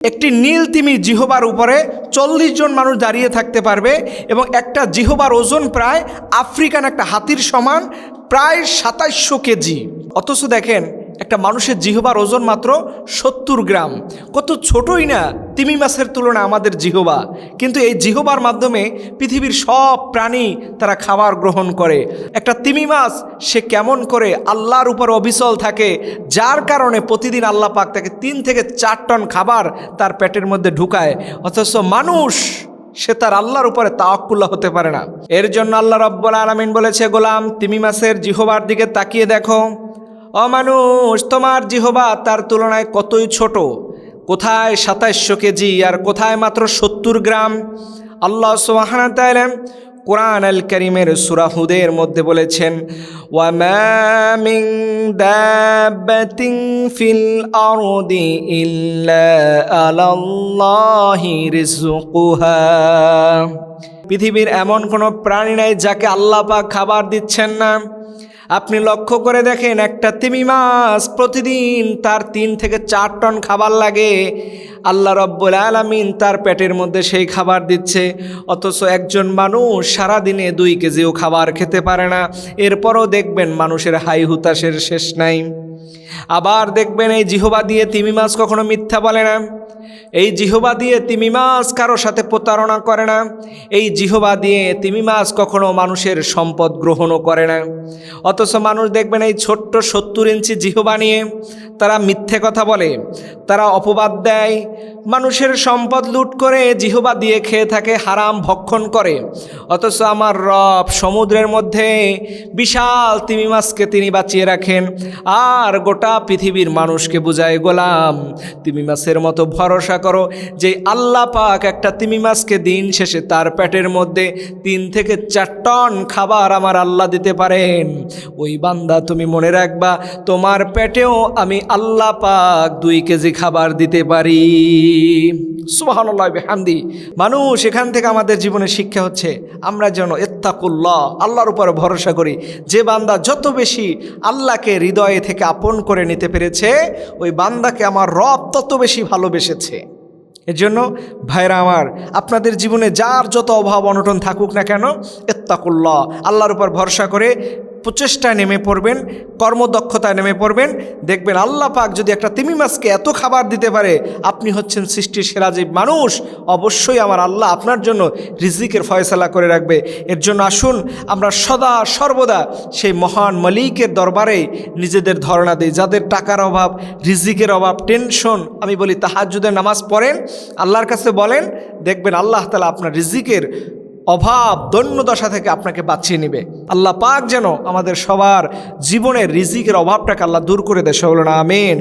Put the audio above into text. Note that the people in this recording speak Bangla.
একটি নীল তিমি জিহবার উপরে চল্লিশ জন মানুষ দাঁড়িয়ে থাকতে পারবে এবং একটা জিহবার ওজন প্রায় আফ্রিকান একটা হাতির সমান প্রায় সাতাইশশো কেজি। অথচ দেখেন একটা মানুষের জিহবার ওজন মাত্র সত্তর গ্রাম। কত ছোটই না তিমি মাছের তুলনায় আমাদের জিহবা। কিন্তু এই জিহবার মাধ্যমে পৃথিবীর সব প্রাণী তারা খাবার গ্রহণ করে। একটা তিমি মাছ, সে কেমন করে আল্লাহর উপর অবিচল থাকে, যার কারণে প্রতিদিন আল্লাহ পাক তাকে তিন থেকে চার টন খাবার তার পেটের মধ্যে ঢুকায়। অথচ মানুষ, সে তার আল্লাহর উপরে তাওয়াক্কুল্লা হতে পারে না। এর জন্য আল্লাহ রব্বুল আলমিন বলেছে, গোলাম, তিমি মাছের জিহবার দিকে তাকিয়ে দেখো। অমানুষ, তোমার জিহবা তার তুলনায় কতই ছোট? কোথায় সাতাইশশো কেজি আর কোথায় মাত্র সত্তর গ্রাম? আল্লাহ সোহানা তাইলেন কোরআন আল করিমের সুরাহুদের মধ্যে বলেছেন, ওয়ামিং ফিল পৃথিবীর এমন কোনো প্রাণী নাই যাকে আল্লাহ পাক খাবার দিচ্ছেন না। আপনি লক্ষ্য করে দেখেন একটা তিমি মাছ প্রতিদিন তার তিন থেকে চার টন খাবার লাগে। আল্লাহ রব্বুল আলমিন তার পেটের মধ্যে সেই খাবার দিচ্ছে। অথচ একজন মানুষ সারাদিনে দুই কেজিও খাবার খেতে পারে না। এরপরও দেখবেন মানুষের হাই হুতাশের শেষ নাই। আবার দেখবেন এই জিহবা দিয়ে তিমি মাছ কখনো মিথ্যা বলে না। এই জিহবা দিয়ে তিমি মাছ কারও সাথে প্রতারণা করে না। এই জিহবা দিয়ে তিমি মাছ কখনো মানুষের সম্পদ গ্রহণও করে না। অথচ মানুষ দেখবেন এই ছোট্ট সত্তর ইঞ্চি জিহবা নিয়ে তারা মিথ্যে কথা বলে, তারা অপবাদ দেয়। মানুষের সম্পদ লুট করে জিহবা দিয়ে খেয়ে থাকে, হারাম ভক্ষণ করে। অথচ আমার রব সমুদ্রের মধ্যে বিশাল তিমি মাছকে তিনি বাঁচিয়ে রাখেন। আর গোটা পৃথিবীর মানুষকে বুঝায় গোলাম। তিমি মাছের মতো ভরসা করো যে আল্লাহ পাক একটা তিমি মাছকে দিন শেষে তার পেটের মধ্যে তিন থেকে চার টন খাবার আমার আল্লাহ দিতে পারেন। ওই বান্দা তুমি মনে রাখবা, তোমার পেটেও আমি আল্লাহ পাক দুই কেজি খাবার দিতে পারি। সুবাহান্লাহ মানুষ এখান থেকে আমাদের জীবনে শিক্ষা হচ্ছে, আমরা যেন এত্তাকুল্লাহ, আল্লাহর উপরে ভরসা করি। যে বান্দা যত বেশি আল্লাহকে হৃদয়ে থেকে আপন করে নিতে পেরেছে, ওই বান্দাকে আমার রব তত বেশি ভালোবেসেছে। এর জন্য ভাইরা আমার, আপনাদের জীবনে যার যত অভাব, অনটন থাকুক না কেন এত্তাকুল্ল আল্লাহর উপর ভরসা করে প্রচেষ্টায় নেমে পড়বেন, কর্মদক্ষতায় নেমে পড়বেন। দেখবেন আল্লাহ পাক যদি একটা তিমি মাছকে এত খাবার দিতে পারে, আপনি হচ্ছেন সৃষ্টির সেরা জীব মানুষ। অবশ্যই আমার আল্লাহ আপনার জন্য রিজিকের ফয়সালা করে রাখবে। এর জন্য আসুন, আমরা সদা সর্বদা সেই মহান মালিকের দরবারে নিজেদের ধরনা দিই। যাদের টাকার অভাব, রিজিকের অভাব, টেনশন, আমি বলি তাহাজুদের নামাজ পড়েন, আল্লাহর কাছে বলেন, দেখবেন আল্লাহ তালা আপনার রিজিকের অভাব, দৈন্যদশা থেকে আপনাকে বাঁচিয়ে নিবে। আল্লাহ পাক যেন আমাদের সবার জীবনের রিজিকের অভাবটাকে আল্লাহ দূর করে দেয়। না আমেন।